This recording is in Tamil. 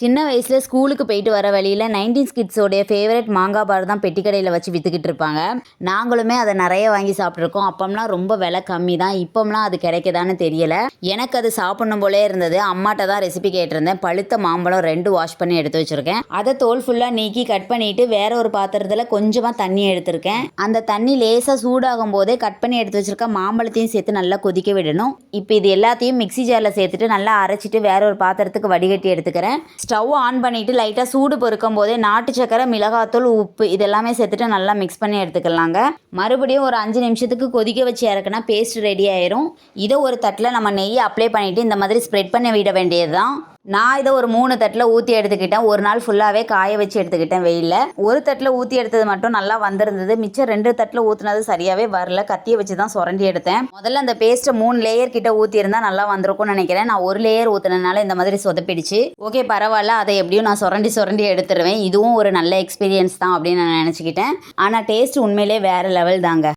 சின்ன வயசில் ஸ்கூலுக்கு போயிட்டு வர வழியில் நைன்டீன் கிட்ஸோடைய ஃபேவரட் மாங்காய் பார் தான் பெட்டி கடையில் வச்சு விற்றுக்கிட்டு இருப்பாங்க. நாங்களுமே அதை நிறைய வாங்கி சாப்பிட்ருக்கோம் அப்பம்லாம் ரொம்ப விலை கம்மி தான். இப்போம்லாம் அது கிடைக்குதான்னு தெரியல. எனக்கு அது சாப்பிடணும் போலே இருந்தது. அம்மாட்ட தான் ரெசிபி கேட்டிருந்தேன். பழுத்த மாம்பழம் ரெண்டு வாஷ் பண்ணி எடுத்து வச்சுருக்கேன். அதை தோல் ஃபுல்லாக நீக்கி கட் பண்ணிட்டு வேற ஒரு பாத்திரத்தில் கொஞ்சமாக தண்ணி எடுத்திருக்கேன். அந்த தண்ணி லேசாக சூடாகும் போதே கட் பண்ணி எடுத்து வச்சிருக்க மாம்பழத்தையும் சேர்த்து நல்லா கொதிக்க விடணும். இப்போ இது எல்லாத்தையும் மிக்ஸி ஜாரில் சேர்த்துட்டு நல்லா அரைச்சிட்டு வேற ஒரு பாத்திரத்துக்கு வடிகட்டி எடுத்துக்கிறேன். ஸ்டவ் ஆன் பண்ணிவிட்டு லைட்டாக சூடு பொறுக்கும் போதே நாட்டு சக்கரை மிளகாத்தூள் உப்பு இதெல்லாமே சேர்த்துட்டு நல்லா மிக்ஸ் பண்ணி எடுத்துக்கலாங்க. மறுபடியும் ஒரு அஞ்சு நிமிஷத்துக்கு கொதிக்க வச்சு இறக்குனா பேஸ்ட் ரெடி ஆயிரும். இதை ஒரு தட்டில் நம்ம நெய் அப்ளை பண்ணிவிட்டு இந்த மாதிரி ஸ்ப்ரெட் பண்ணி விட வேண்டியது தான் நான் இதை ஒரு மூணு தட்டில் ஊற்றி எடுத்துக்கிட்டேன். ஒரு நாள் ஃபுல்லாகவே காய வச்சு எடுத்துக்கிட்டேன் வெயிலில். ஒரு தட்டில் ஊற்றி எடுத்தது மட்டும் நல்லா வந்திருந்தது. மிச்சம் ரெண்டு தட்டில் ஊற்றுனது சரியாகவே வரல. கத்தியை வச்சு தான் சுரண்டி எடுத்தேன். முதல்ல அந்த பேஸ்ட்டை மூணு லேயர் கிட்ட ஊற்றியிருந்தா நல்லா வந்திருக்கும்னு நினைக்கிறேன். நான் ஒரு லேயர் ஊற்றுனதுனால இந்த மாதிரி சொதப்பிடுச்சு. ஓகே பரவாயில்ல. அதை எப்படியும் நான் சுரண்டி சுரண்டி எடுத்துருவேன். இதுவும் ஒரு நல்ல எக்ஸ்பீரியன்ஸ் தான் அப்படின்னு நான் நினச்சிக்கிட்டேன். ஆனால் டேஸ்ட் உண்மையிலே வேறு லெவல் தாங்க.